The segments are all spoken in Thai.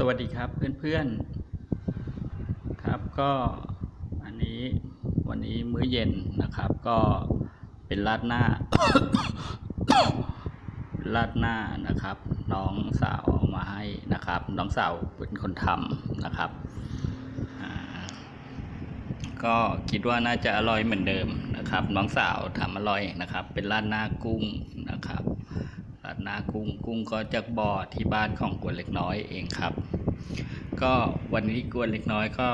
สวัสดีครับเพื่อนๆครับก็อันนี้วันนี้มื้อเย็นนะครับ ก็เป็นราดหน้าราดหน้านะครับ น้องสาวเอามาให้นะครับ น้องสาวเป็นคนทำนะครับก็คิดว่าน่าจะอร่อยเหมือนเดิมนะครับ น้องสาวทำอร่อยนะครับ เป็นราดหน้ากุ้งนะครับ น้ากุ้งกุ้งก็จากบ่อที่บ้านของกวนเล็กน้อยเองครับ ก็วันนี้กวนเล็กน้อยก็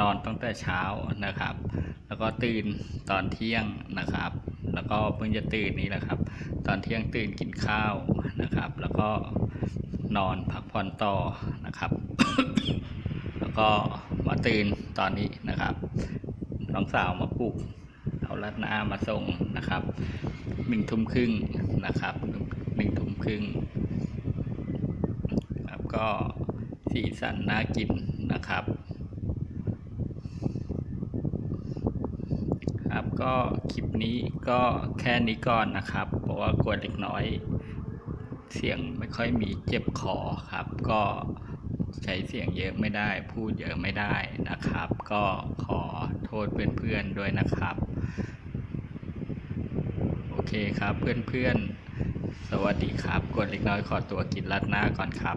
นอนตั้งแต่เช้านะครับ แล้วก็ตื่นตอนเที่ยงนะครับ แล้วก็เพิ่งจะตื่นนี้แหละครับ ตอนเที่ยงตื่นกินข้าวนะครับ แล้วก็นอนพักผ่อนต่อนะครับ แล้วก็มาตื่นตอนนี้นะครับน้องสาวมาปลุกเอารัดหน้ามาส่งนะครับหนึ่งทุ่มครึ่งนะครับ หนึ่งทุ่มครึ่งครับก็สีสันน่ากินนะครับ ครับก็คลิปนี้ก็แค่นี้ก่อนนะครับ เพราะว่ากลัวเด็กน้อย เสียงไม่ค่อยมีเจ็บคอครับ ก็ใช้เสียงเยอะไม่ได้ พูดเยอะไม่ได้นะครับ ก็ขอโทษเพื่อนๆด้วยนะครับ โอเคครับเพื่อนๆ วัสดีครับกวนเล็กน้อยขอตัวกินรัดหน้าก่อนครับ